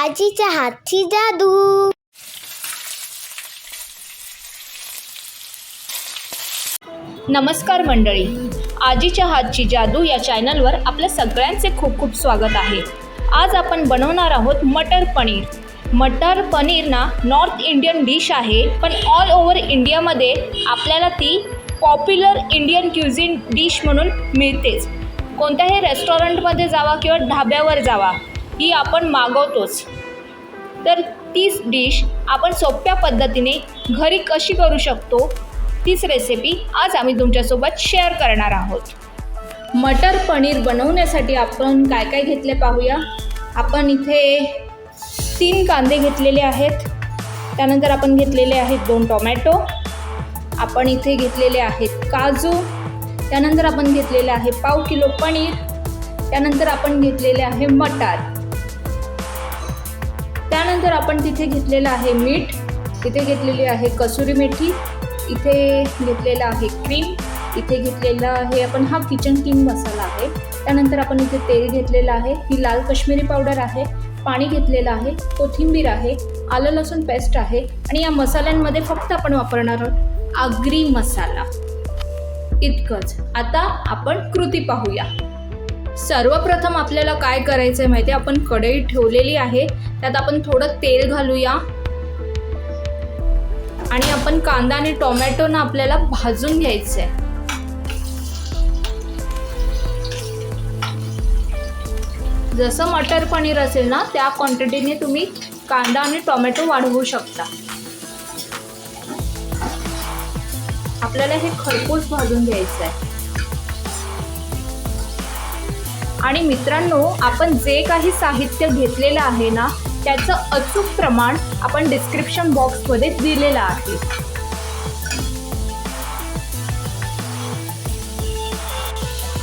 आजीच्या हातची जादू. नमस्कार मंडळी. आजीच्या हातची जादू या चॅनलवर आपल्या सगळ्यांचे खूप खूप स्वागत आहे. आज आपण बनवणार आहोत मटर पनीर. मटर पनीर ना नॉर्थ इंडियन डिश आहे पण ऑल ओव्हर इंडियामध्ये आपल्याला ती पॉप्युलर इंडियन क्युझिन डिश म्हणून मिळतेच. कोणत्याही रेस्टॉरंटमध्ये जावा किंवा ढाब्यावर जावा. ही आपण मागवतोच. तर तीच डिश आपण सोप्या पद्धतीने घरी कशी करू शकतो तीच रेसिपी आज आम्ही तुमच्यासोबत शेअर करणार आहोत. मटर पनीर बनवण्यासाठी आपण काय काय घेतले पाहूया. आपण इथे तीन कांदे घेतलेले आहेत. त्यानंतर आपण घेतलेले आहेत दोन टोमॅटो. आपण इथे घेतलेले आहेत काजू. त्यानंतर आपण घेतलेले आहे पाव किलो पनीर. त्यानंतर आपण घेतलेले आहे मटार. त्यानंतर आपण तिथे घेतलेलं आहे मीठ. तिथे घेतलेली आहे कसुरी मेथी. इथे घेतलेला आहे क्रीम इथे घेतलेला आहे आपण हा किचन किंग मसाला आहे. त्यानंतर आपण इथे तेल घेतलेलं आहे. ही लाल कश्मीरी पावडर आहे. पाणी घेतलेलं आहे. कोथिंबीर आहे. आलं लसूण पेस्ट आहे. आणि या मसाल्यांमध्ये फक्त आपण वापरणार आहोत आगरी मसाला. इतकंच. आता आपण कृती पाहूया. सर्वप्रथम आपल्याला काय करायचं आहे माहिती आहे आपण कढई ठेवलेली आहे. त्यात आपण थोडं तेल घालूया. आणि आपण कांदा आणि टोमॅटो ना आपल्याला भाजून घ्यायचं आहे जसं मटर पनीर असेल ना त्या क्वांटिटीने तुम्ही कांदा आणि टोमॅटो वाढवू शकता. आपल्याला हे खरपूस भाजून घ्यायचं आहे आणि मित्रांनो आपण जे काही साहित्य घेतलेलं आहे ना त्याचं अचूक प्रमाण आपण डिस्क्रिप्शन बॉक्समध्ये दिलेलं आहे.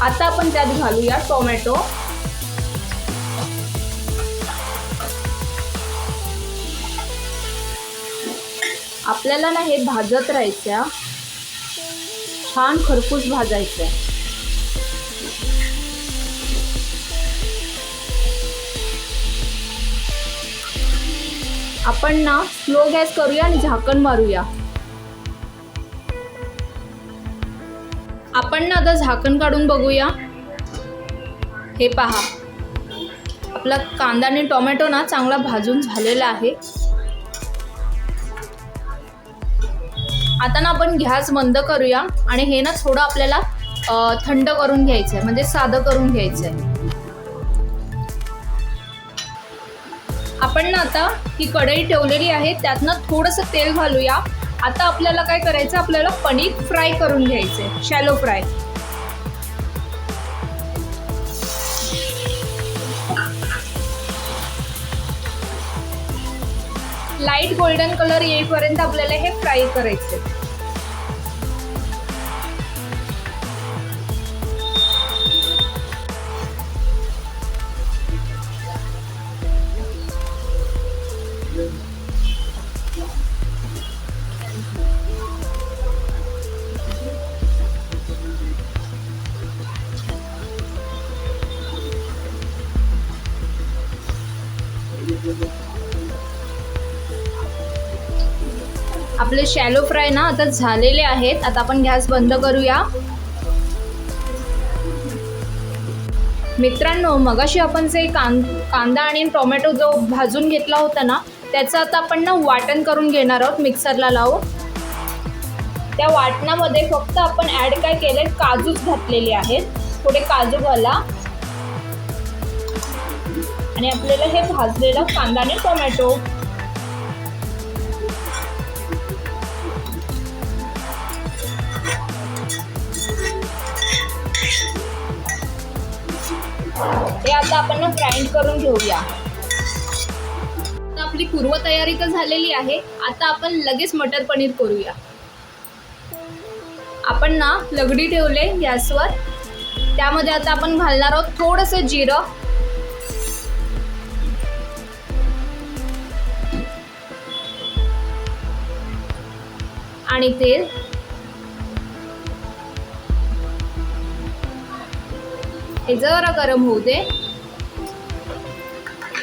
आता आपण त्यात घालूया टोमॅटो आपल्याला ना हे भाजत राहायचं छान खरपूस भाजायचं आपण ना स्लो गॅस करूया आणि झाकण मारूया. आपण ना आता झाकण काढून बघूया. हे पहा. आपला कांदा आणि टोमॅटो ना चांगला भाजून झालेला आहे. आता ना आपण गॅस बंद करूया आणि हे ना थोडं आपल्याला थंड करून घ्यायचं आहे म्हणजे साधं करून घ्यायचं आहे आपण ना आता ही कढई ठेवलेली आहे त्यातनं थोडंसं तेल घालूया. आता आपल्याला काय करायचं आपल्याला पनीर फ्राय करून घ्यायचं shallow fry light golden colour येईपर्यंत आपल्याला हे फ्राय करायचे आपले शॅलो फ्राय ना आता झालेले आहेत. आता आपण गॅस बंद करूया. मित्रांनो मगाशी आपण जे कां कांदा आणि टोमॅटो जो भाजून घेतला होता ना त्याचं आता आपण ना वाटण करून घेणार आहोत मिक्सरला लावून. त्या वाटणामध्ये फक्त आपण ॲड काय केले काजूच घातलेले आहेत. थोडे काजू घाला आणि आपल्याला हे भाजलेला कांदा आणि टोमॅटो. हे आता आपण ग्राइंड करून घेऊया. आता आपली पूर्वतयारी तर झालेली आहे. आता आपण लगेच मटर पनीर करूया. आपण ना लगडी ठेवले गॅसवर. त्यामध्ये आता आपण घालणार आहोत थोडंसं जिरं. आणि तेल. हे जरा गरम होऊ दे.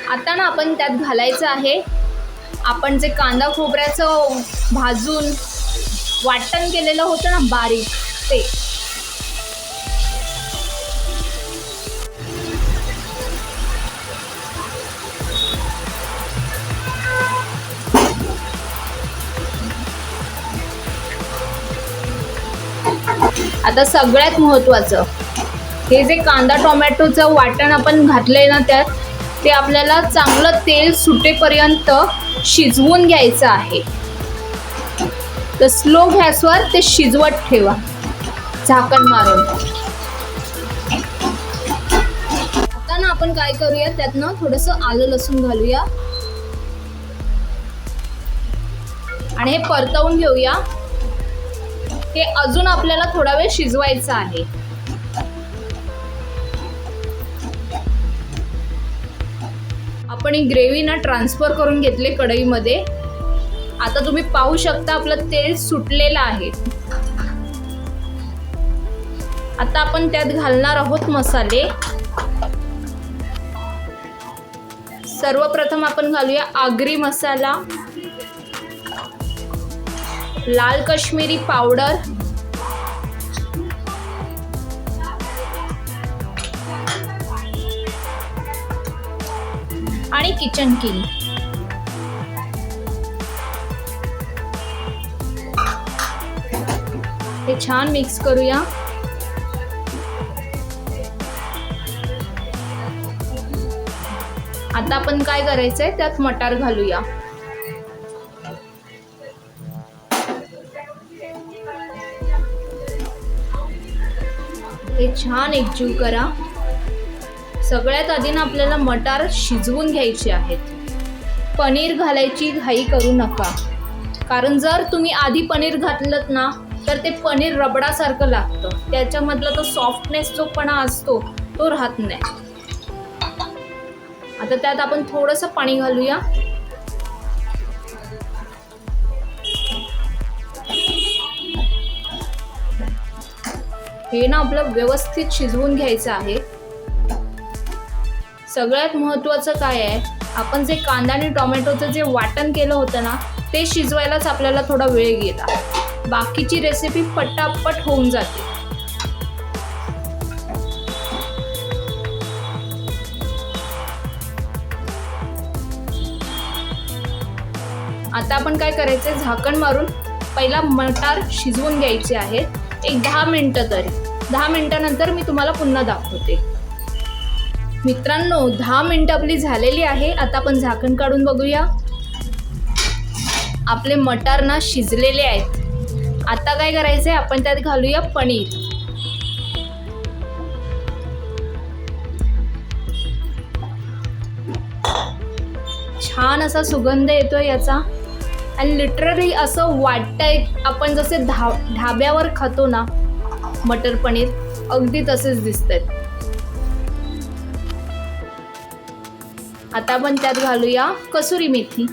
आता ना आपण त्यात घालायचं आहे. आपण जे कांदा खोबऱ्याचं भाजून वाटण केलेलं होतं ना बारीक ते. आता सगळ्यात महत्त्वाचं हे जे कांदा टोमॅटोचं वाटण आपण घातलंय ना त्यात ते आपल्याला चांगलं तेल सुटेपर्यंत शिजवून घ्यायचं आहे. तर स्लो गॅसवर ते शिजवत ठेवा झाकण मारून. आता ना आपण काय करूया त्यातनं थोडंसं आलं लसूण घालूया. आणि हे परतवून घेऊया. हे अजून आपल्याला थोडा वेळ शिजवायचं आहे. आपण ही ग्रेव्ही ना ट्रान्सफर करून घेतले कढईमध्ये. आता तुम्ही पाहू शकता आपलं तेल सुटलेलं आहे. आता आपण त्यात घालणार आहोत मसाले. सर्वप्रथम आपण घालूया आगरी मसाला. लाल कश्मीरी पावडर. आणि किचन किंग हे छान मिक्स करूया. आता आपण काय करायचंय? त्यात मटार घालूया. हे छान एकजीव करा. सगळ्यात आधी ना आपल्याला मटार शिजवून घ्यायचे आहेत. पनीर घालायची घाई करू नका. कारण जर तुम्ही आधी पनीर घातलं ना तर ते पनीर रबडासारखं लागतं. त्याच्यामधला तो सॉफ्टनेस जो पणा असतो तो राहत नाही. आता त्यात आपण थोडंसं पाणी घालूया. हे ना आपलं व्यवस्थित शिजवून घ्यायचं आहे. सगळ्यात महत्त्वाचं काय आहे आपण जे कांदा आणि टोमॅटोचं जे वाटण केलं होतं ना ते शिजवायलाच आपल्याला थोडा वेळ गेला बाकीची रेसिपी पटापट होऊन जाते. आता आपण काय करायचं झाकण मारून पहिला मटार शिजवून घ्यायचे आहेत. एक दहा मिनटं तरी. दहा मिनटानंतर मी तुम्हाला पुन्हा दाखवते. मित्रांनो दहा मिनटं आपली झालेली आहे. आता आपण झाकण काढून बघूया. आपले मटार ना शिजलेले आहेत. आता काय करायचं आहे आपण त्यात घालूया पनीर. छान असा सुगंध येतोय याचा. आणि लिटरली असं वाटतंय आपण जसे धा ढाब्यावर खातो ना मटर पनीर अगदी तसेच दिसतंय. आता आपण त्यात घालूया कसुरी मेथी.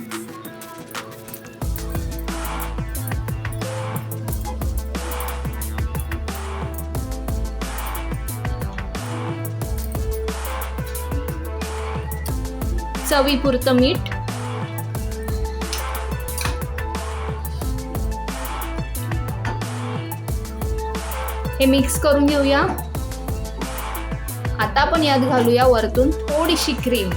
चवीपुरतं मीठ. हे मिक्स करून घेऊया. आता आपण यात घालूया वरतून थोडीशी क्रीम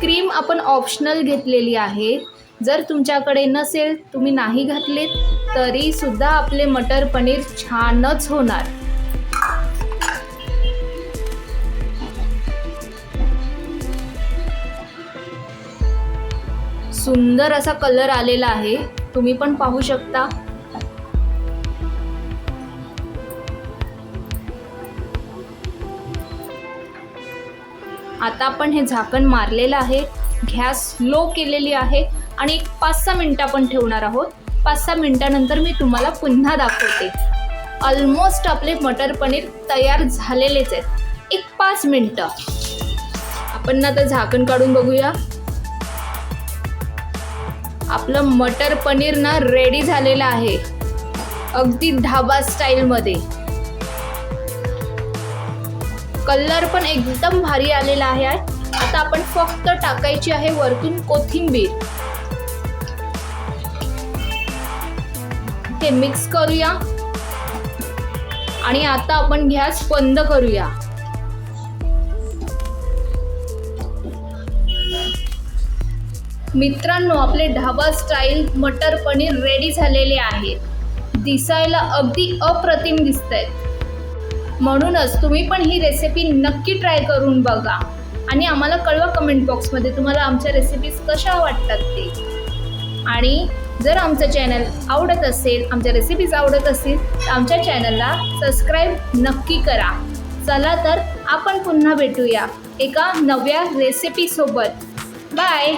क्रीम आपण ऑप्शनल घेतलेली आहे. जर तुमच्याकडे नसेल तुम्ही नाही घातले तरी सुद्धा आपले मटर पनीर छानच होणार. सुंदर असा कलर आलेला आहे. तुम्ही पण पाहू शकता. आता आपण हे झाकण मारलेलं आहे. गॅस लो केलेली आहे. आणि एक पाच सहा मिनटं आपण ठेवणार आहोत. पाच सहा मिनटानंतर मी तुम्हाला पुन्हा दाखवते. ऑलमोस्ट आपले मटर पनीर तयार झालेलेच आहेत. एक पाच मिनटं. आपण ना आता झाकण काढून बघूया. आपलं मटर पनीर ना रेडी झालेलं आहे. अगदी ढाबा स्टाईलमध्ये कलर पण एकदम भारी आलेला आहे. आता आपण फक्त टाकायची आहे वरतून कोथिंबीर. हे मिक्स करूया. आणि आता आपण गॅस बंद करूया. मित्रांनो आपले ढाबा स्टाईल मटर पनीर रेडी झालेले आहे. दिसायला अगदी अप्रतिम दिसत आहेत म्हणूनच तुम्ही पण ही रेसिपी नक्की ट्राय करून बघा. आणि आम्हाला कळवा कमेंट बॉक्समध्ये तुम्हाला आमच्या रेसिपीज कशा वाटतात ते. आणि जर आमचं चॅनल आवडत असेल आमच्या रेसिपीज आवडत असतील तर आमच्या चॅनलला सबस्क्राईब नक्की करा. चला तर आपण पुन्हा भेटूया एका नव्या रेसिपीसोबत बाय